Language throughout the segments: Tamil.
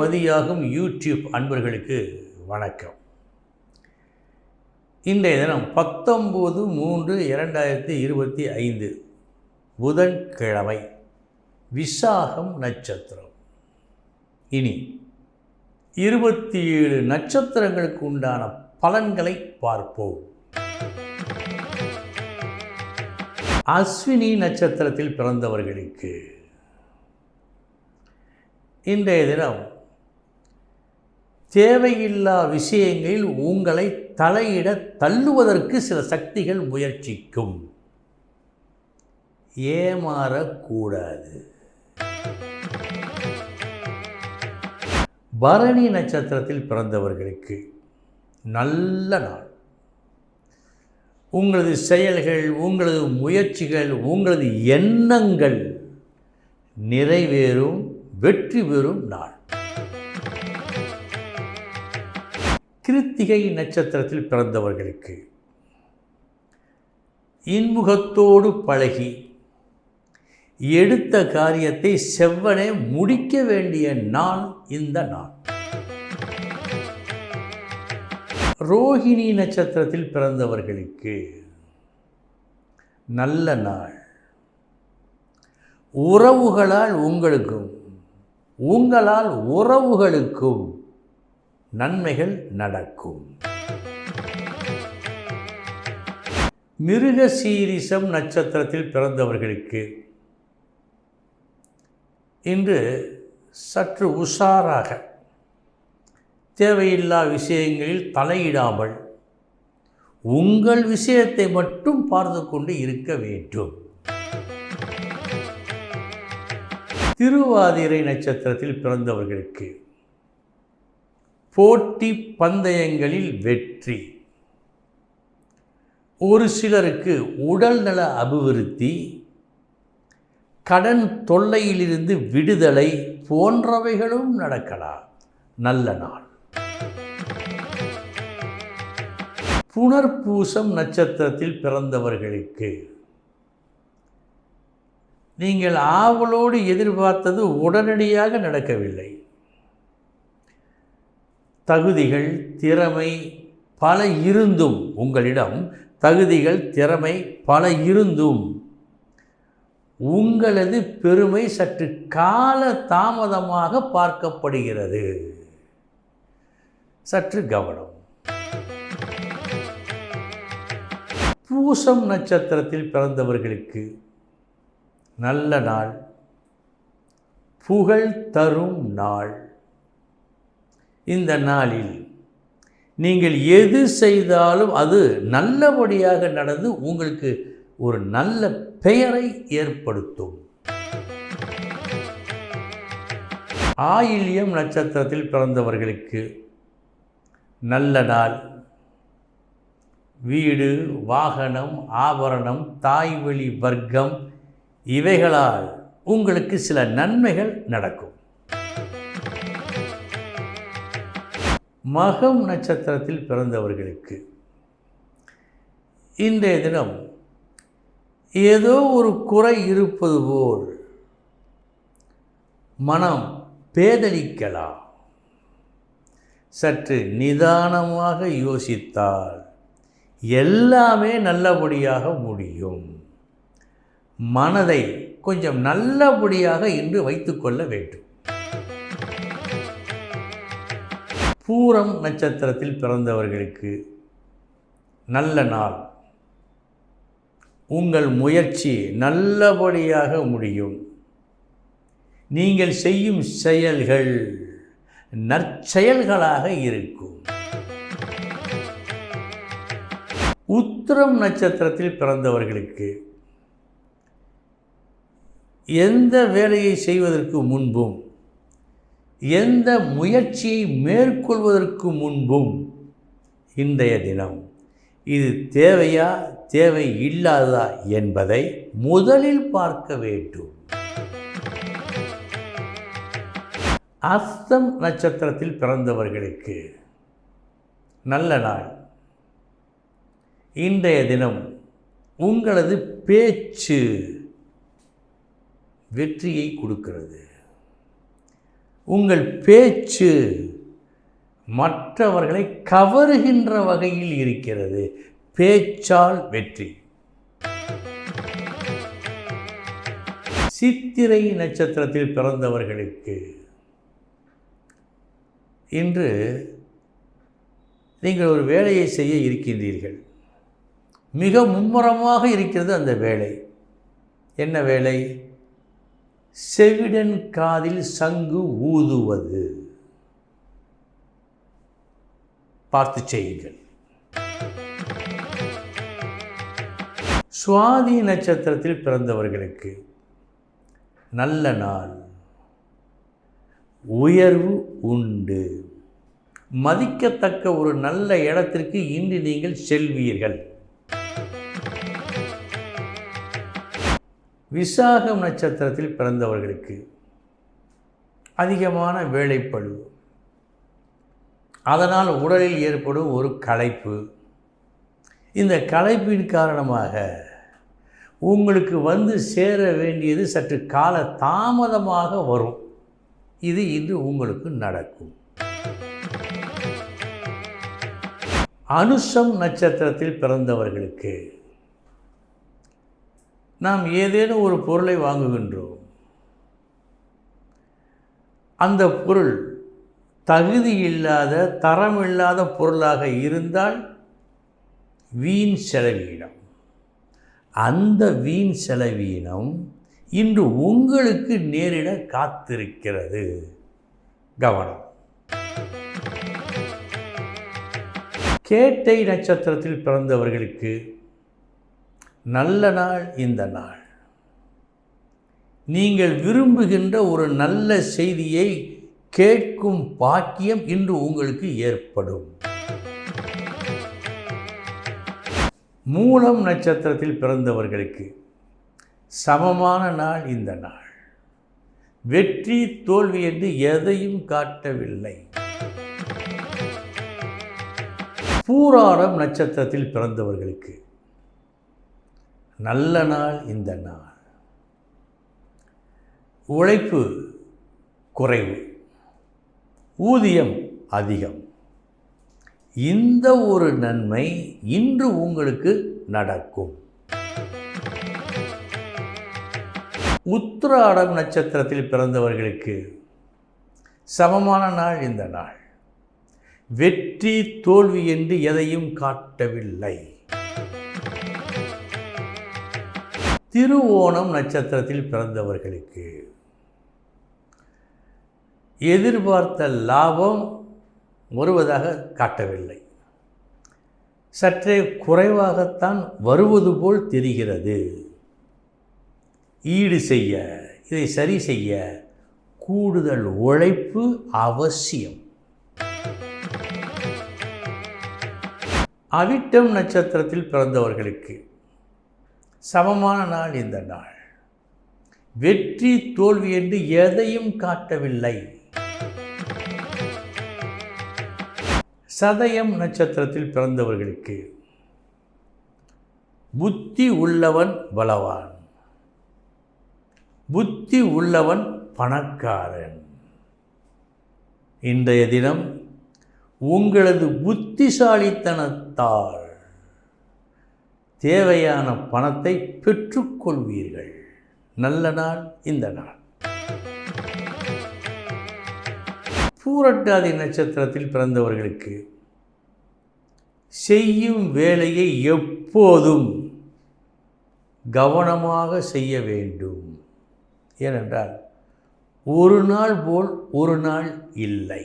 மதியாகும் யூடியூப் அன்பர்களுக்கு வணக்கம். இன்றைய தினம் பத்தொம்போது மூன்று இரண்டாயிரத்தி இருபத்தி ஐந்து புதன்கிழமை விசாகம் நட்சத்திரம். இனி இருபத்தி ஏழு நட்சத்திரங்களுக்கு உண்டான பலன்களை பார்ப்போம். அஸ்வினி நட்சத்திரத்தில் பிறந்தவர்களுக்கு இன்றைய தினம் தேவையில்லா விஷயங்களில் உங்களை தலையிட தள்ளுவதற்கு சில சக்திகள் முயற்சிக்கும். ஏமாறக்கூடாது. பரணி நட்சத்திரத்தில் பிறந்தவர்களுக்கு நல்ல நாள். உங்களது செயல்கள் உங்களது முயற்சிகள் உங்களது எண்ணங்கள் நிறைவேறும் வெற்றி பெறும் நாள். கிருத்திகை நட்சத்திரத்தில் பிறந்தவர்களுக்கு இன்முகத்தோடு பழகி எடுத்த காரியத்தை செவ்வனே முடிக்க வேண்டிய நாள் இந்த நாள். ரோஹிணி நட்சத்திரத்தில் பிறந்தவர்களுக்கு நல்ல நாள். உறவுகளால் உங்களுக்கும் உங்களால் உறவுகளுக்கும் நன்மைகள் நடக்கும். மிருக சீரிசம் நட்சத்திரத்தில் பிறந்தவர்களுக்கு இன்று சற்று உஷாராக தேவையில்லா விஷயங்களில் தலையிடாமல் உங்கள் விஷயத்தை மட்டும் பார்த்து கொண்டு இருக்க வேண்டும். திருவாதிரை நட்சத்திரத்தில் பிறந்தவர்களுக்கு போட்டி பந்தயங்களில் வெற்றி. ஒரு சிலருக்கு உடல்நல அபிவிருத்தி கடன் தொல்லையிலிருந்து விடுதலை போன்றவைகளும் நடக்கலாம். நல்ல நாள். புனர்பூசம் நட்சத்திரத்தில் பிறந்தவர்களுக்கு நீங்கள் ஆவலோடு எதிர்பார்த்தது உடனடியாக நடக்கவில்லை. தகுதிகள் திறமை பல இருந்தும் உங்களிடம் தகுதிகள் திறமை பல இருந்தும் உங்களது பெருமை சற்று கால தாமதமாக பார்க்கப்படுகிறது. சற்று கவனம். பூசம் நட்சத்திரத்தில் பிறந்தவர்களுக்கு நல்ல நாள் புகழ் தரும் நாள். இந்த நாளில் நீங்கள் எது செய்தாலும் அது நல்லபடியாக நடந்து உங்களுக்கு ஒரு நல்ல பெயரை ஏற்படுத்தும். ஆயில்யம் நட்சத்திரத்தில் பிறந்தவர்களுக்கு நல்ல நாள். வீடு வாகனம் ஆபரணம் தாய்வழி வர்க்கம் இவைகளால் உங்களுக்கு சில நன்மைகள் நடக்கும். மகம் நட்சத்திரத்தில் பிறந்தவர்களுக்கு. இன்றைய தினம் ஏதோ ஒரு குறை இருப்பது போல் மனம் பேதலிக்கலாம் சற்று நிதானமாக யோசித்தால் எல்லாமே நல்லபடியாக முடியும். மனதை கொஞ்சம் நல்லபடியாக இன்று வைத்துக்கொள்ள வேண்டும். பூரம் நட்சத்திரத்தில் பிறந்தவர்களுக்கு நல்ல நாள். உங்கள் முயற்சி நல்லபடியாக முடியும். நீங்கள் செய்யும் செயல்கள் நற்செயல்களாக இருக்கும். உத்திரம் நட்சத்திரத்தில் பிறந்தவர்களுக்கு எந்த வேலையை செய்வதற்கு முன்பும் எந்த முயற்சியை மேற்கொள்வதற்கு முன்பும் இன்றைய தினம் இது தேவையா தேவை இல்லாததா என்பதை முதலில் பார்க்க வேண்டும். அஸ்தம் நட்சத்திரத்தில் பிறந்தவர்களுக்கு நல்ல நாள். இன்றைய தினம் உங்களது பேச்சு வெற்றியை கொடுக்கிறது. உங்கள் பேச்சு மற்றவர்களை கவருகின்ற வகையில் இருக்கிறது. பேச்சால் வெற்றி. சித்திரை நட்சத்திரத்தில் பிறந்தவர்களுக்கு இன்று நீங்கள் ஒரு வேலையை செய்ய இருக்கின்றீர்கள். மிக மும்முரமாக இருக்கிறது அந்த வேலை. என்ன வேலை? செவிடன் காதில் சங்கு ஊதுவது. பார்த்து செய்யுங்கள். சுவாதி நட்சத்திரத்தில் பிறந்தவர்களுக்கு நல்ல நாள். உயர்வு உண்டு. மதிக்கத்தக்க ஒரு நல்ல இடத்திற்கு இன்று நீங்கள் செல்வீர்கள். விசாகம் நட்சத்திரத்தில் பிறந்தவர்களுக்கு அதிகமான வேலைப்பழு அதனால் உடலில் ஏற்படும் ஒரு களைப்பு. இந்த களைப்பின் காரணமாக உங்களுக்கு வந்து சேர வேண்டியது சற்று கால தாமதமாக வரும். இது இன்று உங்களுக்கு நடக்கும். அனுஷம் நட்சத்திரத்தில் பிறந்தவர்களுக்கு நாம் ஏதேனும் ஒரு பொருளை வாங்குகின்றோம். அந்த பொருள் தகுதி இல்லாத தரம் இல்லாத பொருளாக இருந்தால் வீண் செலவீனம். அந்த வீண் செலவீனம் இன்று உங்களுக்கு நேரிட காத்திருக்கிறது. கவனம். கேட்டை நட்சத்திரத்தில் பிறந்தவர்களுக்கு நல்ல நாள் இந்த நாள். நீங்கள் விரும்புகின்ற ஒரு நல்ல செய்தியை கேட்கும் பாக்கியம் இன்று உங்களுக்கு ஏற்படும். மூலம் நட்சத்திரத்தில் பிறந்தவர்களுக்கு சமமான நாள் இந்த நாள். வெற்றி தோல்வி என்று எதையும் காட்டவில்லை. பூராடம் நட்சத்திரத்தில் பிறந்தவர்களுக்கு நல்ல நாள் இந்த நாள். உழைப்பு குறைவு. ஊதியம் அதிகம். இந்த ஒரு நன்மை இன்று உங்களுக்கு நடக்கும். உத்திராடம் நட்சத்திரத்தில் பிறந்தவர்களுக்கு சமமான நாள் இந்த நாள். வெற்றி தோல்வி என்று எதையும் காட்டவில்லை. திருவோணம் நட்சத்திரத்தில் பிறந்தவர்களுக்கு எதிர்பார்த்த லாபம் வருவதாக காட்டவில்லை. சற்றே குறைவாகத்தான் வருவது போல் தெரிகிறது. ஈடு செய்ய இதை சரி செய்ய கூடுதல் உழைப்பு அவசியம். அவிட்டம் நட்சத்திரத்தில் பிறந்தவர்களுக்கு சமமான நாள் இந்த நாள். வெற்றி தோல்வி என்று எதையும் காட்டவில்லை. சதயம் நட்சத்திரத்தில் பிறந்தவர்களுக்கு புத்தி உள்ளவன் பலவான். புத்தி உள்ளவன் பணக்காரன். இன்றைய தினம் உங்களது புத்திசாலித்தனத்தால் தேவையான பணத்தை பெற்றுக்கொள்வீர்கள். நல்ல நாள் இந்த நாள். பூரட்டாதி நட்சத்திரத்தில் பிறந்தவர்களுக்கு செய்யும் வேலையை எப்போதும் கவனமாக செய்ய வேண்டும். ஏனென்றால் ஒரு நாள் போல் ஒரு நாள் இல்லை.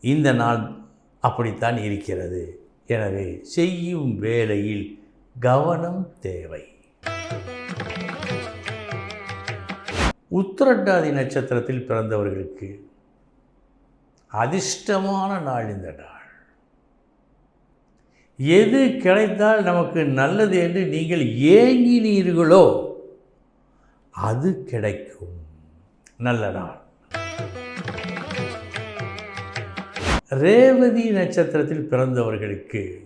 இந்த நாள் அப்படித்தான் இருக்கிறது. எனவே செய்யும் வேலையில் கவனம் தேவை. உத்திரட்டாதி நட்சத்திரத்தில் பிறந்தவர்களுக்கு அதிர்ஷ்டமான நாள் இந்த நாள். எது கிடைத்தால் நமக்கு நல்லது என்று நீங்கள் ஏங்கினீர்களோ அது கிடைக்கும். நல்ல நாள். ரேவதி நட்சத்திரத்தில் பிறந்தவர்களுக்கு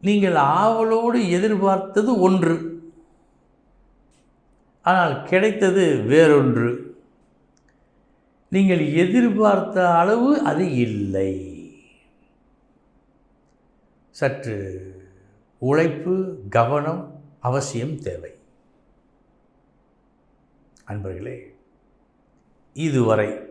நீங்கள் ஆவலோடு எதிர்பார்த்தது ஒன்று. ஆனால் கிடைத்தது வேறொன்று. நீங்கள் எதிர்பார்த்த அளவு அது இல்லை. சற்று உழைப்பு கவனம் அவசியம் தேவை. அன்பர்களே இதுவரை